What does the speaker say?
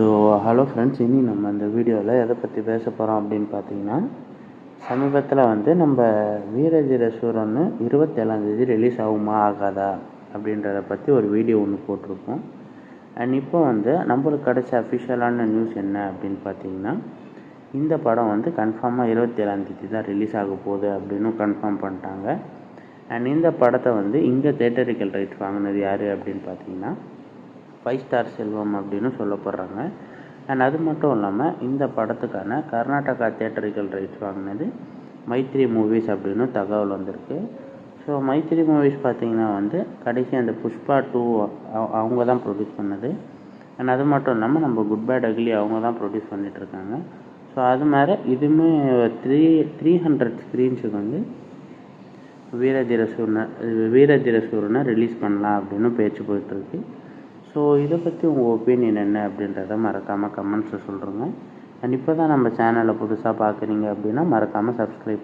So hello friends இனி நம்ம இந்த வீடியோவில் எதை பற்றி பேச போகிறோம் அப்படின்னு பார்த்தீங்கன்னா சமீபத்தில் வந்து நம்ம வீரதீர சூரன்னு இருபத்தேழாந்தேதி ரிலீஸ் ஆகுமா ஆகாதா அப்படின்றத பற்றி ஒரு வீடியோ ஒன்று போட்டிருக்கோம் அண்ட் இப்போ வந்து நம்மளுக்கு கிடைச்ச அஃபிஷியலான நியூஸ் என்ன அப்படின்னு பார்த்தீங்கன்னா இந்த படம் வந்து கன்ஃபார்மாக இருபத்தேழாந்தேதி தான் ரிலீஸ் ஆக போகுது அப்படின்னு கன்ஃபார்ம் பண்ணிட்டாங்க. அண்ட் இந்த படத்தை வந்து இங்கே தேட்டரிக்கல் ரைட்ஸ் வாங்கினது யார் அப்படின்னு பார்த்தீங்கன்னா ஃபைவ் ஸ்டார் செல்வம் அப்படின்னு சொல்லப்படுறாங்க. அண்ட் அது மட்டும் இல்லாமல் இந்த படத்துக்கான கர்நாடகா தேட்டரிக்கல் ரைட்ஸ் வாங்கினது மைத்ரி மூவிஸ் அப்படின்னு தகவல் வந்திருக்கு. ஸோ மைத்ரி மூவிஸ் பார்த்திங்கன்னா வந்து கடைசி அந்த புஷ்பா டூ அவங்க தான் ப்ரொடியூஸ் பண்ணது. அண்ட் அது மட்டும் இல்லாமல் நம்ம குட் பேட் அக்லி அவங்க தான் ப்ரொடியூஸ் பண்ணிகிட்ருக்காங்க ஸோ அது மாதிரி இதுவுமே த்ரீ த்ரீ ஹண்ட்ரட் ஸ்க்ரீன்ஸுக்கு வந்து வீரதீர சூரனை வீரதீர சூரனை ரிலீஸ் பண்ணலாம் அப்படின்னு பேச்சு போயிட்டுருக்கு ஸோ இதை பற்றி உங்கள் ஒப்பீனியன் என்ன அப்படின்றத மறக்காமல் கமெண்ட்ஸில் சொல்கிறேங்க அண்ட் இப்போ தான் நம்ம சேனலை புதுசாக பார்க்குறீங்க அப்படின்னா மறக்காமல் சப்ஸ்கிரைப்